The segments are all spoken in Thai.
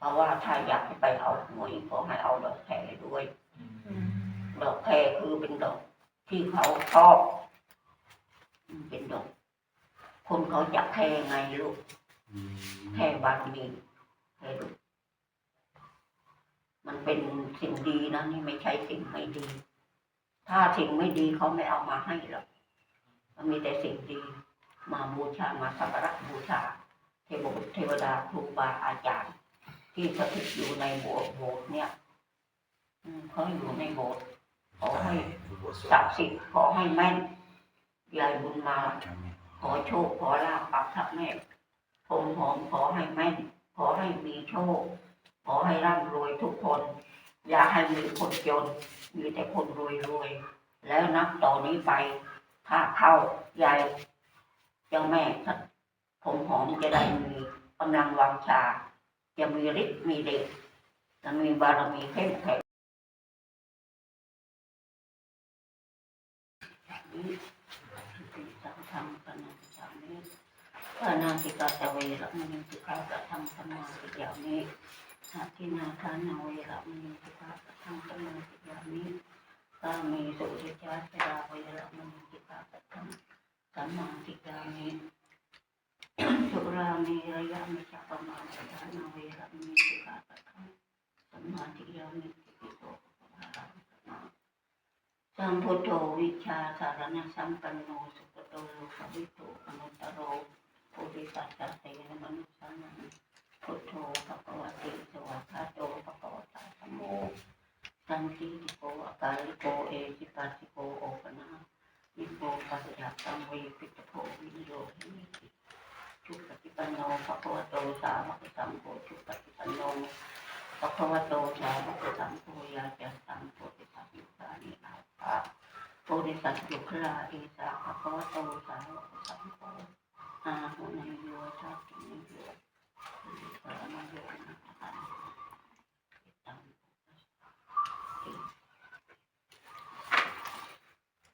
เพราะว่าถ้าอยากให้ไปเอาหวยก็ให้เอาดอกแครด้วย ดอกแครคือเป็นดอกที่เขาชอบอืมเป็นดอก คนเขาจับแครไงลูกแค่บารมีให้ดูมันเป็นสิ่งดีนะนี่ไม่ใช่สิ่งไม่ดี ถ้าสิ่งไม่ดีเขาไม่เอามาให้หรอกมันมีแต่สิ่งดี มาบูชามาสักการะบูชา เทวบุตรเทวดาครูบาอาจารย์ ที่สถิตอยู่ในโบสถ์โบสถ์เนี่ยเขาอยู่ในโบสถ์ขอให้ศักดิ์สิทธิ์ขอให้แม่นยายบุญมา ขอโชคขอลาบปักทับแม่ผมหอมขอให้แม่นขอให้มีโชค ขอให้ร่ำรวยทุกคน อย่าให้มีคนจน มีแต่คนรวยรวย แล้วนับต่อนนี้ไป ถ้าเข้ายายเจ้าแม่ผมหอมจะได้มีกำลังวังชา จะมีฤทธิ์มีเดชจะมีบารมีเข้มแข็งสังฆังปนัญจามิปานาติกาตเวรมณีสิกขาปะทังสมาธิยามิอาทินาทานาเวรมณีสิกขาปะทังสมาธิยามิกามีสุริยาจราเวรมณีสิกขาปะทังสมาธิยามิสุราเมระยามิ จักปมาสยานาเวรมณีสิกขาปะทังสมาธิยามิปิโตภะระสัมพุทโธวิชาสารณะสัมปันโนสุขโตโลกวิโตอนุตตโรโพธิสัตว์เตนะมนุสสังพุทโธภะคะวะติสวากขาโตภะคะวะตาธัมโมสันติติโกอากาลิโกเอจิปัสสิโกโอปนาวิโกปัสสะตังเวปิตโพวิโยหิ มิติชุปฏิปันโนภะคะวะโตสาวกสังโพทุกปฏิปันโนภะคะวะโตสาวกสังโพยาจัสสังโพติสัตว์ยุคานิอาภาโพธิสัตว์ยุคลาเอสาภะคะวะโตสาวกสังโพอาหุนยโยชาตินิโยสิปะนโยนะหันติตัง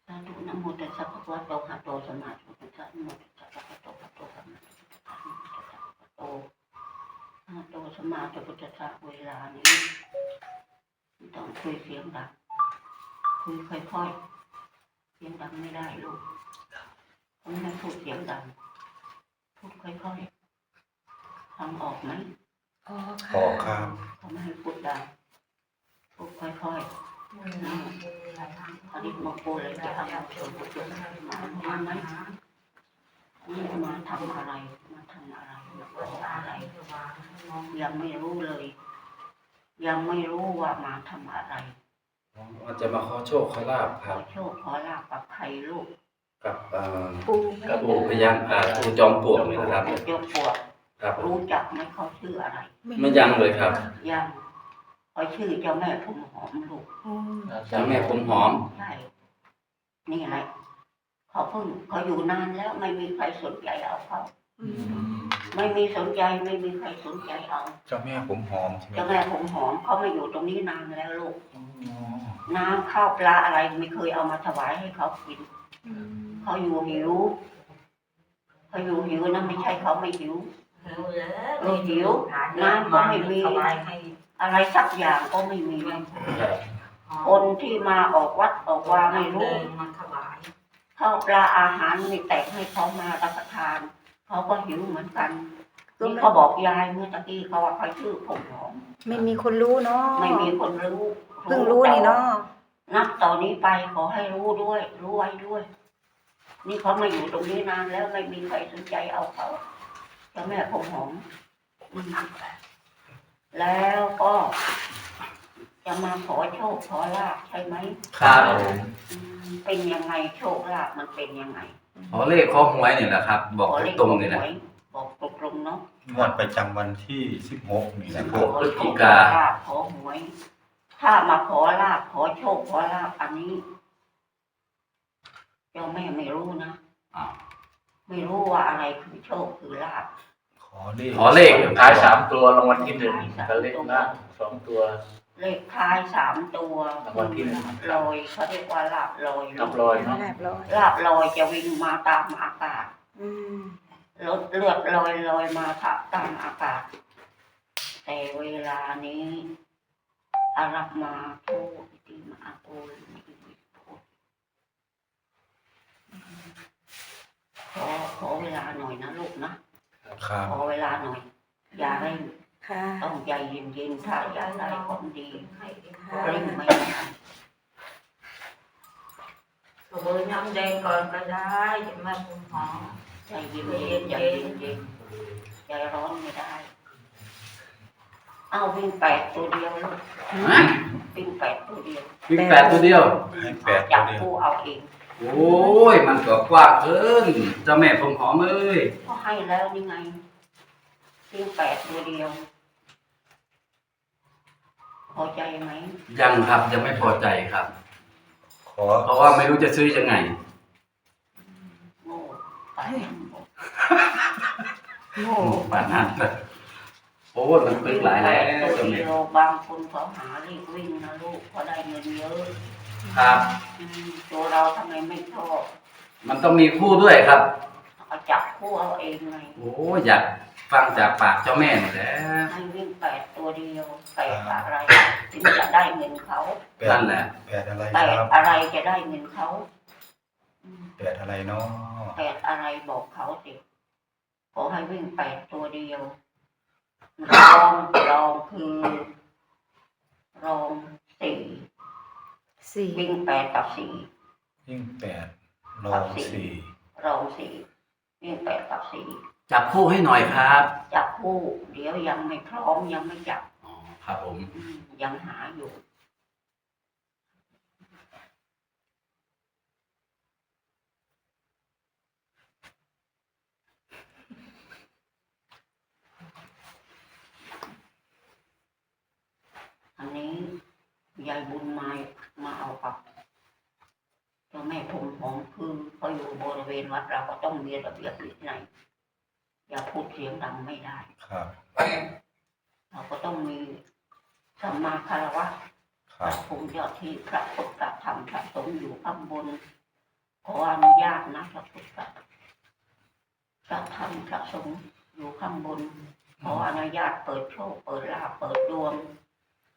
สาธุนะโมตัสสะภะคะวะโตอะระหะโตสัมมาสัมพุทธัสสะนะโมตัสสะภะคะวะโตอะระหะโตสัมมาสัมพุทธัสสะนะโมตัสสะภะคะวะโตอะระหะโตสัมมาสัมพุทธัสสะเวลานี้ไม่ต้องคุยเสียงดังคุยค่อยๆเสียงดังไม่ได้ลูกผมไม่ให้พูดเสียงดังพูดค่อยๆทำออกไหมอ๋อขอข้ามเขาไม่ให้พูดดังพูดค่อยๆนะอันนี้มาพูดเลยจะเอาชนพูดมามาไหมนี่มาทำอะไรมาทำอะไรมาขออะไร ยังไม่รู้เลย ยังไม่รู้ว่ามาทำอะไรว่าจะมาขอโชคขอลาบขครัอบ โชคขอลาบกับใครลูกกับเอ่อปูกับปู่พยังอ่าปู่จอมปลวกนี่นะครับยกปวดครับรู้จักไหมเขาชื่ออะไร ไม่ยังเลยครับยังเขาชื่อเจ้าแม่ผมหอมลูกอืมเจ้าแม่ผมหอม ใช่นี่แหละเขาเพิ่งเขาอยู่นานแล้วไม่มีใครสนใจเอาเขาอืม ไม่มีสนใจไม่มีใครสนใจเอาเจ้าแม่ผมหอมใช่ไหมเจ้าแม่ผมหอมเขามาอยู่ตรงนี้นานแล้วลูกอ๋อน้ำข้าวปลาอะไรไม่เคยเอามาถวายให้เขากินอืมเขาอยู่หิวเขาอยู่หิวนะไม่ใช่เขาไม่หิวเออหิวน้ำก็ไม่มีอะไรสักอย่างก็ไม่มี คนที่มาออกวัดออกว่าไม่รู้ข้าวปลาอาหารไม่แตกให้เขามารับประทาน เขาก็หิวเหมือนกันนี่เขาบอกยายเมื่อตะกี้เขาว่าเขาชื่อผมหอมไม่มีคนรู้เนาะไม่มีคนรู้เพิ่งรู้นี่เนาะนับต่อนนี้ไปขอให้รู้ด้วย รู้ไว้ด้วย นี่เขามาอยู่ตรงนี้นานแล้วไม่มีใครสนใจเอาเขาเจ้าแม่ผมหอมอืมแล้วก็จะมาขอโชคขอลาบใช่ไหมครับอืมเป็นยังไงโชคลาภมันเป็นยังไง ขอเลขขอหวยนี่แหละครับ บอกขอเลขตรงๆนี่แหละหวยบอกตรงๆเนาะงวดประจำวันที่สิบหกนี่แหละสิบคหรับกพฤศจิกาขอลาภขอหวย ถ้ามาขอลาบขอโชคขอลาบอันนี้เจ้าแม่ไม่รู้นะอ้าวไม่รู้ว่าอะไรคือโชคคือลาบขอเลขขอเลขท้ายสามตัวรางวัลที่หนึ่งก็เลขหน้าสองตัว เลขท้ายสามตัวรางวัลที่หนึ่ง ลอยเขาเรียกว่าลาบลอยนับร้อยเนาะแลบร้อยลาบลอยจะวิ่งมาตามอากาศอืมรถเลือดลอยลอยมาตามอากาศแต่แต่เวลานี้อารับมาทูอิติมาอาโกลมิอิมิโพขอขอเวลาหน่อยนะลูกนะ ครับ ขอเวลาหน่อย อย่าเร่ง ค่ะ ต้องใจเย็นๆถ้าอยากได้ของดีเร่งไม่ได้เบอร์น้ำแดงก่อนก็ได้อย่ามาผมหอมใจเย็นๆใจเย็นๆใจร้อนไม่ได้ เอาวิ่งแปดตัวเดียวลูกฮะวิ่งแปดตัวเดียววิ่งแปดตัวเดียวให้แปดตัจัวบเดียวผู้เอาเองโอ้ย มันก็กว้างเกินเจ้าแม่ผมหอมเอ้ยก็ให้แล้วนี่ไงวิ่งแปดตัวเดียว พอใจไหมยังครับยังไม่พอใจครับ ขอเพราะว่าไม่รู้จะซื้อยังไง โง่ตายยังหมดโง่โอ้ป่านนั้นเลยโอ้ยมันปึกหลายแล้วตัวเจ้าเดีแม่ยวบางคนเขาหารีบวิ่งนะลูกเขาได้เงินเยอะครับ อืมตัวเราทำไมไม่ชอบมันต้องมีคู่ด้วยครับ เอาจับคู่เอาเองไงโอ้ยอยาก ฟังจากปากเจ้าแม่นี่แหละให้วิ่งแปดตัวเดียวแปดอะไรถึงจะได้เงินเขาแปดนั่นแหละแปดอะไรแปคดรับอะไรจะได้เงินเขาอืมแปดอะไรเนาะแปดอะไรบอกเขาสิขอให้วิ่งแปดตัวเดียวรองรองคือรองสี่สี่วิ่งแปดกับสี่ ยิ่งแปดลองสี่รองสี่วิ่งแปดกับสี่ จับคู่ให้หน่อยครับจับคู่ เดี๋ยวยังไม่พร้อมยังไม่จับอ๋อครับผม อืมยังหาอยู่ อันนี้ยายบุญมามาเอากับเจ้าแม่ผมหอมคือเขาอยู่บริเวณวัดเราก็ต้องมีระเบียบวินัย อย่าพูดเสียงดังไม่ได้ ครับ เราก็ต้องมีสัมมาคารวะคพรัระบ ภูมิเจ้าที่พระพุทธพระธรรมพระสงฆ์อยู่ข้างบนขออนุญาตนะพระพุทธพระพระธรรมพระสงฆ์อยู่ข้างบน ขออนุญาตเปิดโชคเปิดลาภเปิดดวง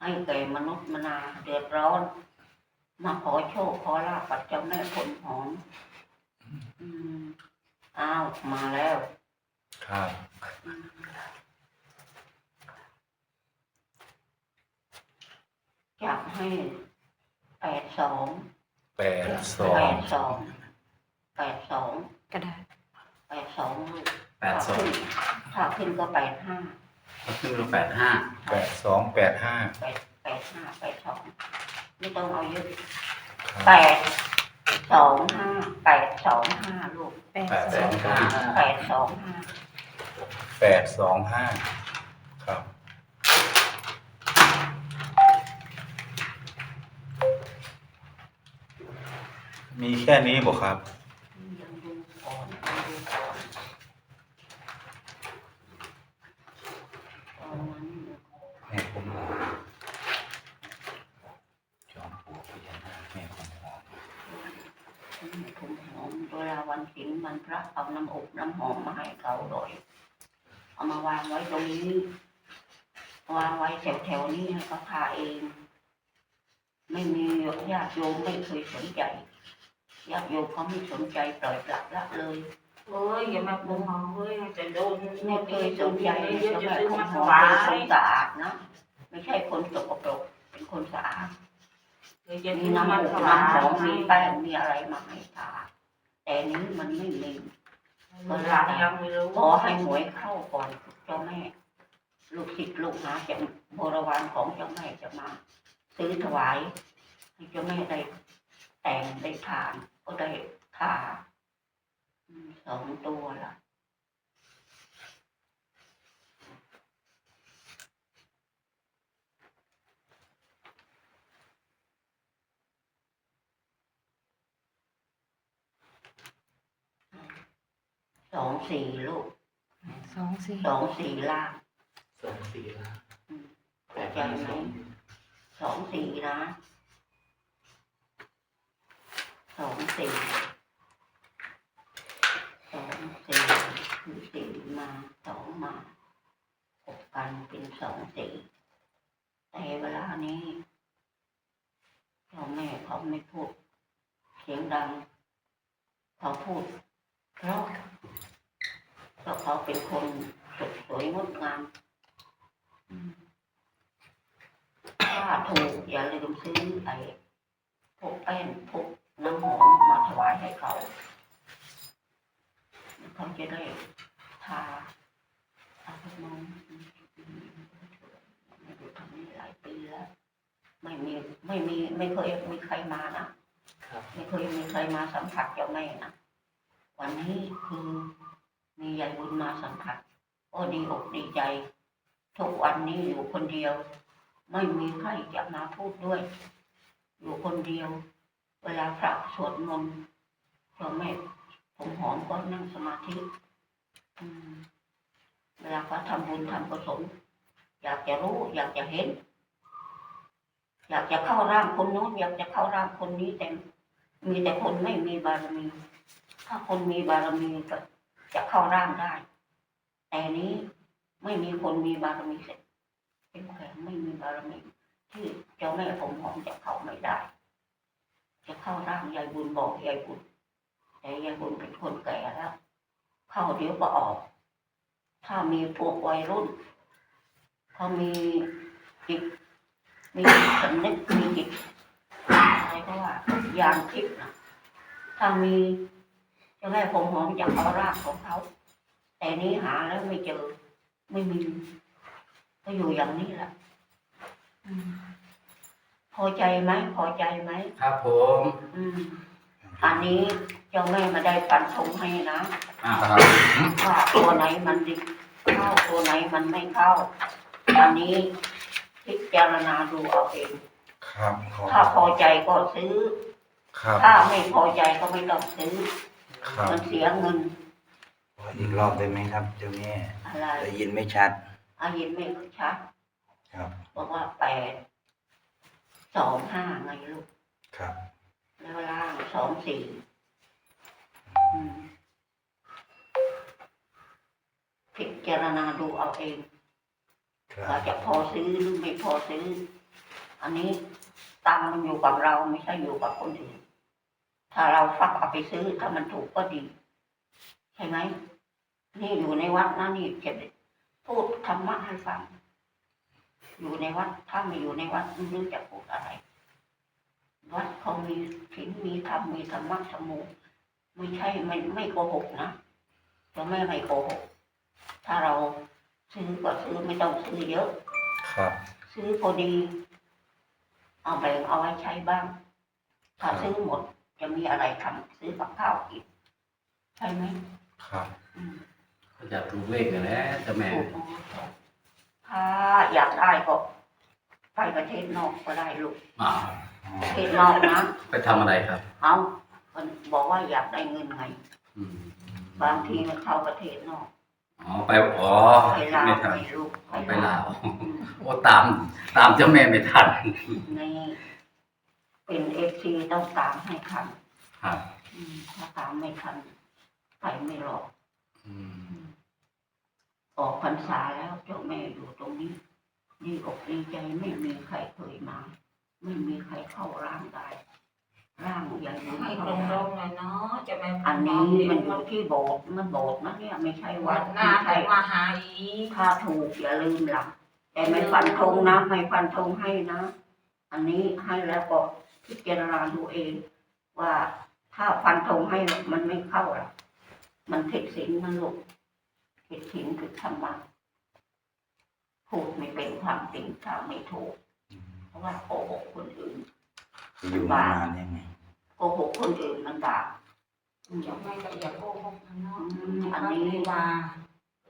ให้แก่มนุษย์มนาเดือดร้อน มาขอโชคขอลาภปัจเจ้าแม่ผลหอมอืมอ้าวมาแล้ว ครับ จับให้แปดสองแปดสอแปงดสองแปดสองกระดาษแปดสองลูกแปดสองถ้าขึ้นก็แปดห้าก็คือแปดห้าแปดสองแปดห้าแปดแปดห้าแปดสองไม่ต้องเอาเยอะครับแปด สองห้าแปดสองห้าลูกแปดสองงห้าแปดสองห้าแปดสองห้าครับ มีแค่นี้บอกครับ ยังดูก่อนยังดูก่อนตอนนั้น แม่ผมหอมจอมปลวกพญานาคแม่ผมหอม ผมหอมเวลาวันศีลวันพระเอาน้ำอบน้ำหอมมาให้เขาโดยเอามา วางไว้ตรงนี้ วางไว้แถวๆนี้ให้เขาทาเอง ไม่มีญาติโยมไม่เคยสนใจญาติโยมเขาไม่สนใจปล่อยปละละเลยเอ้ยอย่ามาผมหอมเอ้ยจะโดนไม่เคยสนใจเยเจ้าอะจะแม่ซื้อคมานถหอมวาเป็นคนยสะอาดนะไม่ใช่คนสกปรกเป็นคนสะอาดเดี๋ยวจะมีซื้อน้ำมามันถวาน้ำหอมมียแป้งมีอะไรมาให้ทาแต่นี้มันไม่มี เวลายังไม่รู้ขอให้หวยเข้าก่อนเจ้าแม่ ลูกศิษย์ลูกหาจะบรวารของเจ้าแม่จะมา ซื้อถวายให้เจ้าแม่ได้แต่งได้ทานก็ได้ทาสองตัวละ สองสี่ลูกสองสี่สองสี่ล่างสองสี่ละเข้าใจไหมสองสี่นะสองสี่สองสี่คือสี่มาสองมาหกกกันเป็นสองสี่แต่เวลานี้เจ้าแม่เขาไม่พูดเสียงดัง เขาพูด เพราะเพราะเขาเป็นคนสดสวยงดงามอืมถ้าถูกอย่าลืมซื้อไอ้พวกแป้งพวกน้ำหอมมาถวายให้เขาเขาจะได้ทาอาพมองไม่ดูทำนี้หลายปีแล้วไม่มีไม่มีไม่เคยมีใครมานะครับไม่เคยมีใครมาสัมผัสเจ้าแม่นะ วันนี้คือมียายบุญมาสัมผัสโอ้ดีอกดีใจทุกวันนี้อยู่คนเดียว ไม่มีใครจะมาพูดด้วย อยู่คนเดียว เวลาพระสวดมนต์เจ้าแม่ผมหอมก็นั่งสมาธิเวลาเขาทำบุญทำกุศลอยากจะรู้ อยากจะเห็น อยากจะเข้าร่างคนโน้นอยากจะเข้าร่างคนนี้แต่มีแต่คนไม่มีบารมี ถ้าคนมีบารมีก็จะเข้าร่างได้ แต่นี้ไม่มีคนมีบารมีเสร็จเป็นแขไม่มีบารมี ที่เจ้าแม่ผมหอมจะเข้าไม่ได้ จะเข้าร่างยายบุญบอกยายบุญแต่ยายบุญเป็นคนแก่แล้วเข้าเดี๋ยวก็ออก ถ้ามีพวกวัยรุ่นเขามีจิตมีสำนึกมีจิตอะไรก็ว่า ยานทิพย์นะถ้ามี จะแม่ผมหอมจะเอารากของเขา แต่นี้หาแล้วไม่เจอ ไม่มี ก็อยู่อย่างนี้แหละอืมพอใจไหมพอใจไหมครับผมอืมอันนี้เจ้าแม่มาได้ปันธงให้นะอ้าวครับว่าตัวไหนมันดีเข้าตัวไหนมันไม่เข้า อันนี้พิจารณาดูเอาเอง ครับขอถ้าพอใจก็ซื้อ ครับ ถ้าไม่พอใจก็ไม่ต้องซื้อ ครับ มันเสียเงินขออีกรอบได้ไหมครับ เจ้าแม่อะไรได้ยินไม่ชัด อายินไม่ชัดครับ บอกว่าแปดสองห้าไงลูก ครับ แล้วล่างสองสี่อืมพิจารณาดูเอาเองครัว่าบ จะพอซื้อหรือไม่พอซื้อ อันนี้ตังค์มันอยู่กับเราไม่ใช่อยู่กับคนอื่น ถ้าเราฟักเอาไปซื้อถ้ามันถูกก็ดี ใช่ไหมนี่อยู่ในวัดนะนี่จะพูดธรรมะให้ฟัง อยู่ในวัดถ้าไม่อยู่ในวัดไม่รู้จะพูดอะไร วัดเขามีศีลมีธรรมมีธรรมะสมูไม่ใช่ไม่ไม่โกหกนะจะไม่ไม่โกหก ถ้าเราซื้อก็ซื้อไม่ต้องซื้อเยอะ ครับ ซื้อพอดี เอาแบ่งเอาไว้ใช้บ้าง ถ้าซื้อหมด จะมีอะไรทำซื้อกับข้าวอีกใช่ไหมครับอืมก็จะถูกเลขกันแล้วเจ้าแม่ ถูกถ้าอยากได้ก็ไปประเทศนอกก็ได้ลูกอ้าวประเทศนอกนะ ไปทำอะไรครับ เอามันบอกว่าอยากได้เงินไง อืมบางทีมันเข้าประเทศนอกอ๋อไปอ๋อไปลาวไม่ทันไปลูกอ๋อไปลาวอืมโอ้ตาม ตามเจ้าแม่ไม่ทันใน เป็นเอฟซีต้องตามให้ทันครับ อืมถ้าตามไม่ทันไปไม่รอดอืมออกพรรษาแล้วเจ้าแม่อยู่ตรงนี้ดีอกดีใจไม่มีใครเคยมา ไม่มีใครเข้าร่างได้ ร่างอย่างนี้ให้เข้าตรงได้ๆหน่อยเนาะจะไม่อันนี้มันอยู่ที่โบสถ์มันโบสถ์นะเนี่ยไม่ใช่วัวัดดหไม่น้าใช่จะมาหาอีกถ้าถูกอย่าลืมหลักแต่ไม่ฟันธงนะไม่ฟันธงให้นะ อันนี้ให้แล้วก็ พิจารณาดูเอง ว่าถ้าฟันธงให้มันไม่เข้าหรอกมันผิดศีลมันหลุดผิดศีลผิดธรรมะพูดไม่เป็นความจริงถ้าไม่ถูก เพราะว่าโกหกคนอื่นอยู่มานานยังไงโกหกคนอื่นมันบาปอืมเจ้าแม่ก็อย่าโกหกนะเนาะอืมอันนี้ว่า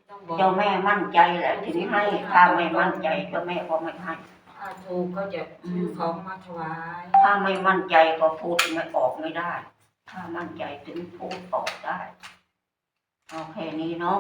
ต้องบอกเจ้าแม่มั่นใจแหละถึงให้ถ้าไม่มั่นใจเจ้าแม่ก็ไม่ให้ ถ้าถูกก็จะซื้อของมาถวาย ถ้าไม่มั่นใจก็พูดไม่ออกไม่ได้ ถ้ามั่นใจถึงพูดออกได้ เอาแค่นี้เนาะ